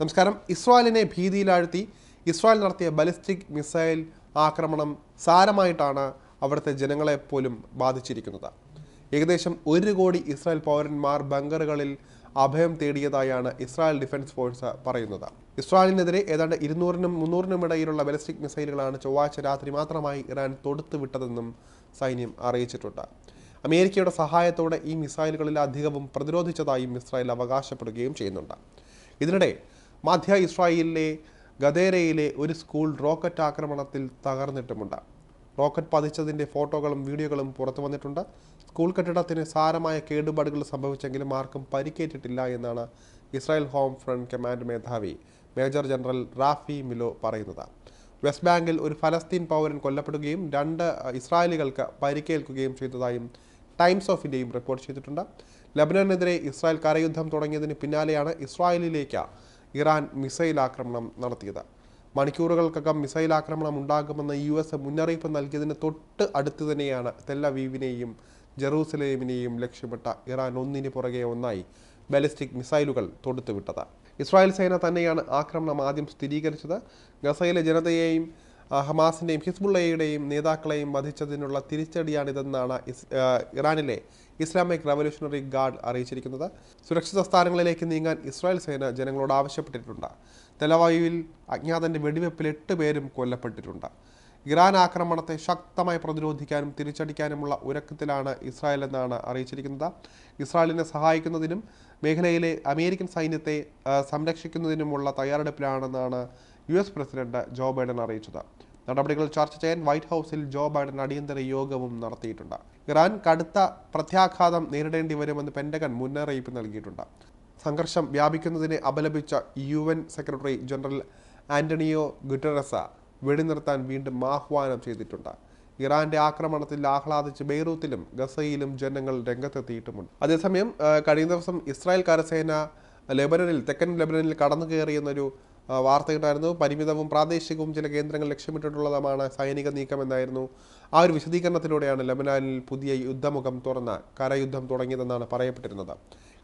നമസ്കാരം. ഇസ്രായേലിനെ ഭീതിയിലാഴ്ത്തി ഇസ്രായേൽ നടത്തിയ ബലിസ്റ്റിക് മിസൈൽ ആക്രമണം സാരമായിട്ടാണ് അവിടുത്തെ ജനങ്ങളെ പോലും ബാധിച്ചിരിക്കുന്നത്. ഏകദേശം ഒരു കോടി ഇസ്രായേൽ പൗരന്മാർ ബങ്കറുകളിൽ അഭയം തേടിയതായാണ് ഇസ്രായേൽ ഡിഫൻസ് ഫോഴ്സ് പറയുന്നത്. ഇസ്രായേലിനെതിരെ ഏതാണ്ട് ഇരുന്നൂറിനും മുന്നൂറിനും ഇടയിലുള്ള ബലിസ്റ്റിക് മിസൈലുകളാണ് ചൊവ്വാഴ്ച രാത്രി മാത്രമായി ഇറാൻ തൊടുത്തുവിട്ടതെന്നും സൈന്യം അറിയിച്ചിട്ടുണ്ട്. അമേരിക്കയുടെ സഹായത്തോടെ ഈ മിസൈലുകളിൽ അധികവും പ്രതിരോധിച്ചതായും ഇസ്രായേൽ അവകാശപ്പെടുകയും ചെയ്യുന്നുണ്ട്. ഇതിനിടെ മധ്യ ഇസ്രായേലിലെ ഗദേരയിലെ ഒരു സ്കൂൾ റോക്കറ്റ് ആക്രമണത്തിൽ തകർന്നിട്ടുമുണ്ട്. റോക്കറ്റ് പതിച്ചതിന്റെ ഫോട്ടോകളും വീഡിയോകളും പുറത്തു വന്നിട്ടുണ്ട്. സ്കൂൾ കെട്ടിടത്തിന് സാരമായ കേടുപാടുകൾ സംഭവിച്ചെങ്കിലും ആർക്കും പരിക്കേറ്റിട്ടില്ല എന്നാണ് ഇസ്രായേൽ ഹോം ഫ്രണ്ട് കമാൻഡ് മേധാവി മേജർ ജനറൽ റാഫി മിലോ പറയുന്നത്. വെസ്റ്റ് ബാങ്കിൽ ഒരു ഫലസ്തീൻ പൗരൻ കൊല്ലപ്പെടുകയും രണ്ട് ഇസ്രായേലികൾക്ക് പരിക്കേൽക്കുകയും ചെയ്തതായും ടൈംസ് ഓഫ് ഇന്ത്യയും റിപ്പോർട്ട് ചെയ്തിട്ടുണ്ട്. ലബനനെതിരെ ഇസ്രായേൽ കരയുദ്ധം തുടങ്ങിയതിന് പിന്നാലെയാണ് ഇസ്രായേലിലേക്ക് ഇറാൻ മിസൈൽ ആക്രമണം നടത്തിയത്. മണിക്കൂറുകൾക്കകം മിസൈൽ ആക്രമണം ഉണ്ടാകുമെന്ന് യു എസ് മുന്നറിയിപ്പ് നൽകിയതിന് തൊട്ട് അടുത്ത് തന്നെയാണ് തെല്ലവീവിനെയും ജെറൂസലേമിനെയും ലക്ഷ്യമിട്ട ഇറാൻ ഒന്നിന് പുറകെ ഒന്നായി ബാലിസ്റ്റിക് മിസൈലുകൾ തൊടുത്തുവിട്ടത്. ഇസ്രായേൽ സേന തന്നെയാണ് ആക്രമണം ആദ്യം സ്ഥിരീകരിച്ചത്. ഗസയിലെ ജനതയെയും ഹമാസിന്റെയും ഹിസ്ബുള്ളയുടെയും നേതാക്കളെയും വധിച്ചതിനുള്ള തിരിച്ചടിയാണിതെന്നാണ് ഇസ് ഇറാനിലെ ഇസ്ലാമിക് റവല്യൂഷണറി ഗാർഡ് അറിയിച്ചിരിക്കുന്നത്. സുരക്ഷിത സ്ഥാനങ്ങളിലേക്ക് നീങ്ങാൻ ഇസ്രായേൽ സേന ജനങ്ങളോട് ആവശ്യപ്പെട്ടിട്ടുണ്ട്. തെലവായുവിൽ അജ്ഞാതന്റെ വെടിവെപ്പിൽ എട്ട് പേരും കൊല്ലപ്പെട്ടിട്ടുണ്ട്. ഇറാൻ ആക്രമണത്തെ ശക്തമായി പ്രതിരോധിക്കാനും തിരിച്ചടിക്കാനുമുള്ള ഒരുക്കത്തിലാണ് ഇസ്രായേൽ എന്നാണ് അറിയിച്ചിരിക്കുന്നത്. ഇസ്രായേലിനെ സഹായിക്കുന്നതിനും മേഖലയിലെ അമേരിക്കൻ സൈന്യത്തെ സംരക്ഷിക്കുന്നതിനുമുള്ള തയ്യാറെടുപ്പിലാണെന്നാണ് U S president Joe Biden അറിയിച്ചത്. നടപടികൾ ചർച്ച ചെയ്യാൻ വൈറ്റ് ഹൗസിൽ ജോ ബൈഡൻ അടിയന്തര യോഗവും നടത്തിയിട്ടുണ്ട്. ഇറാൻ കടുത്ത പ്രത്യാഘാതം നേരിടേണ്ടി വരുമെന്ന് പെന്റഗൺ മുന്നറിയിപ്പ് നൽകിയിട്ടുണ്ട്. സംഘർഷം വ്യാപിക്കുന്നതിനെ അപലപിച്ച U N secretary general Antonio Guterres വെടിനിർത്താൻ വീണ്ടും ആഹ്വാനം ചെയ്തിട്ടുണ്ട്. ഇറാന്റെ ആക്രമണത്തിൽ ആഹ്ലാദിച്ച് ബെയ്റൂത്തിലും ഗസയിലും ജനങ്ങൾ രംഗത്തെത്തിയിട്ടുമുണ്ട്. അതേസമയം കഴിഞ്ഞ ദിവസം ഇസ്രായേൽ കരസേന ലെബനനിൽ തെക്കൻ ലെബനനിൽ കടന്നു കയറിയെന്നൊരു വാർത്തയുണ്ടായിരുന്നു പരിമിതവും പ്രാദേശികവും ചില കേന്ദ്രങ്ങൾ ലക്ഷ്യമിട്ടിട്ടുള്ളതുമാണ് സൈനിക നീക്കം എന്നായിരുന്നു ആ ഒരു വിശദീകരണത്തിലൂടെയാണ് ലബനാനിൽ പുതിയ യുദ്ധമുഖം തുറന്ന കരയുദ്ധം തുടങ്ങിയതെന്നാണ് പറയപ്പെട്ടിരുന്നത്.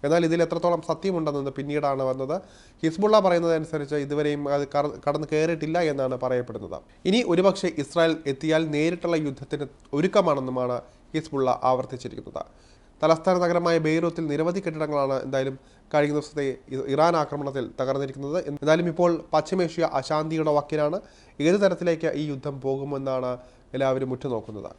എന്നാൽ ഇതിൽ എത്രത്തോളം സത്യമുണ്ടെന്നത് പിന്നീടാണ് വന്നത്. ഹിസ്ബുള്ള പറയുന്നതനുസരിച്ച് ഇതുവരെയും അത് കടന്നു കയറിയിട്ടില്ല എന്നാണ് പറയപ്പെടുന്നത്. ഇനി ഒരുപക്ഷെ ഇസ്രായേൽ എത്തിയാൽ നേരിട്ടുള്ള യുദ്ധത്തിന് ഒരുക്കമാണെന്നുമാണ് ഹിസ്ബുള്ള ആവർത്തിച്ചിരിക്കുന്നത്. തലസ്ഥാന നഗരമായ ബെയ്റൂത്തിൽ നിരവധി കെട്ടിടങ്ങളാണ് എന്തായാലും കഴിഞ്ഞ ദിവസത്തെ ഇറാൻ ആക്രമണത്തിൽ തകർന്നിരിക്കുന്നത്. എന്തായാലും ഇപ്പോൾ പശ്ചിമേഷ്യ അശാന്തിയുടെ വക്കിലാണ് ഏത് തരത്തിലേക്ക് ഈ യുദ്ധം പോകുമെന്നാണ് എല്ലാവരും ഉറ്റുനോക്കുന്നത്.